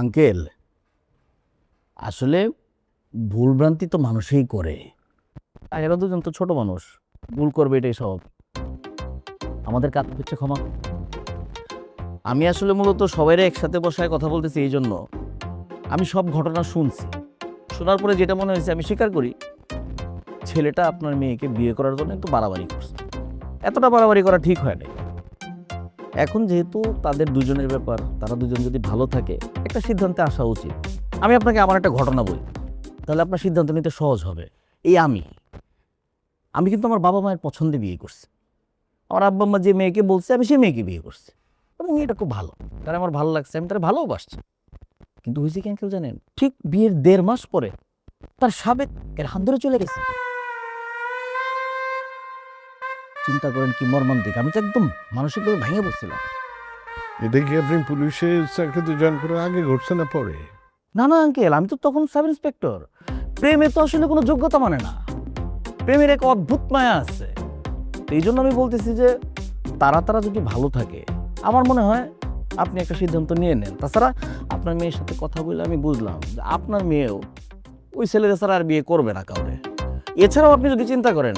Uncle, আসলে ভুলভ্রান্তি তো মানুষই করে। আর এরা দুজন তো ছোট মানুষ, ভুল করবে এটাই সব। আমাদের কাজ হচ্ছে ক্ষমা। আমি আসলে মূলত সবাইরে একসাথে বসায় কথা বলতেছি এই জন্য। আমি সব ঘটনা শুনছি। শোনার পরে যেটা মনে হয়েছে আমি স্বীকার করি, ছেলেটা আপনার মেয়েকে বিয়ে করার জন্য একটু বাড়াবাড়ি করছে। এতটা বাড়াবাড়ি করা ঠিক হয় নাই। এখন যেহেতু তাদের দুজনের ব্যাপার, তারা দুজন যদি ভালো থাকে, একটা সিদ্ধান্তে আসা উচিত। আমি আপনাকে আমার একটা ঘটনা বলি। তাহলে আপনার সিদ্ধান্ত নিতে সহজ হবে। এই আমি। আমি কিন্তু আমার বাবা মায়ের পছন্দে বিয়ে করছি। আমার আব্বা আম্মা যে মেয়েকে বলছে, আমি সেই মেয়েকে বিয়ে করছি। এবং মেয়েটা খুব ভালো। তারা আমার ভালো লাগছে, আমি তারা ভালোবাসছি কিন্তু হয়েছে কি কেউ জানেন? ঠিক বিয়ের দেড় মাস পরে তার সাবেক এর হাত ধরে চলে গেছে। চিন্তা করেন কি মর্মান্তিক? আমি তো একদম মানসিকভাবে ভেঙে পড়ছিলাম। এটা কি আপনি পুলিশের চাকরিতে জয়েন করার আগে ঘটছে না পরে? না না আঙ্কেল আমি তো তখন সাব ইন্সপেক্টর। প্রেমে তো আসলে কোনো যোগ্যতা মানে না। প্রেমের এক অদ্ভুত মায়া আছে। এই জন্য আমি বলতেছি যে তারা তারা যদি ভালো থাকে আমার মনে হয় আপনি একটা সিদ্ধান্ত নিয়ে নেন। তাছাড়া আপনার মেয়ের সাথে কথা বলে আমি বুঝলাম যে আপনার মেয়েও ওই ছেলেদের ছাড়া আর বিয়ে করবে না কাউরে। এছাড়াও আপনি যদি চিন্তা করেন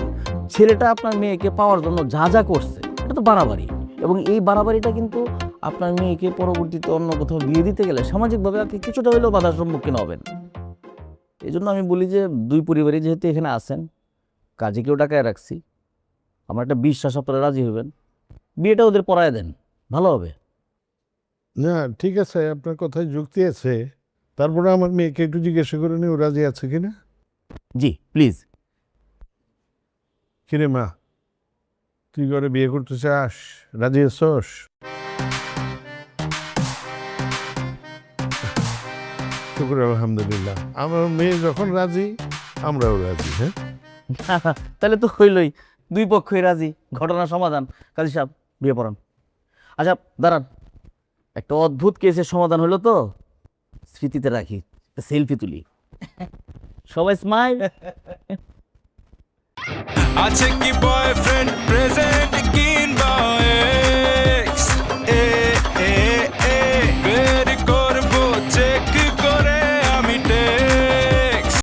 ছেলেটা আপনার মেয়েকে পাওয়ার জন্য যা যা করছে এটা তো বাড়াবাড়ি। এবং এই বাড়াবাড়িটা কিন্তু আপনার মেয়েকে পরবর্তীতে অন্য কোথাও বিয়ে দিতে গেলে সামাজিকভাবে আপনি কিছুটা হলেও বাধার সম্মুখীন হবেন। এই জন্য আমি বলি যে দুই পরিবারই যেহেতু এখানে আছেন কাজীকেও ডাকায় রাখছি আমার একটা বিশ্বাস আপনারা রাজি হবেন। বিয়েটা ওদের পড়ায় দেন ভালো হবে। না ঠিক আছে আপনার কথায় যুক্তি আছে। তারপরে আমার মেয়েকে একটু জিজ্ঞাসা করে নি ও রাজি আছে কিনা? জি প্লিজ। কিরে মা, তুই করে বিয়ে করতে চাস? রাজি আছস? শুক্র, আলহামদুলিল্লাহ। আমার মেয়ে যখন রাজি, আমরাও রাজি হ্যাঁ? তাহলে তো হইলই। দুই পক্ষই রাজি। ঘটনা সমাধান। কাজী সাহেব, বিয়ে পড়ান। আচ্ছা দাঁড়ান। একটা অদ্ভুত কেসের সমাধান হলো তো। স্মৃতিতে রাখি। সেলফি তুলি। সবাই স্মাইল আছে কি বয়ফ্রেন্ড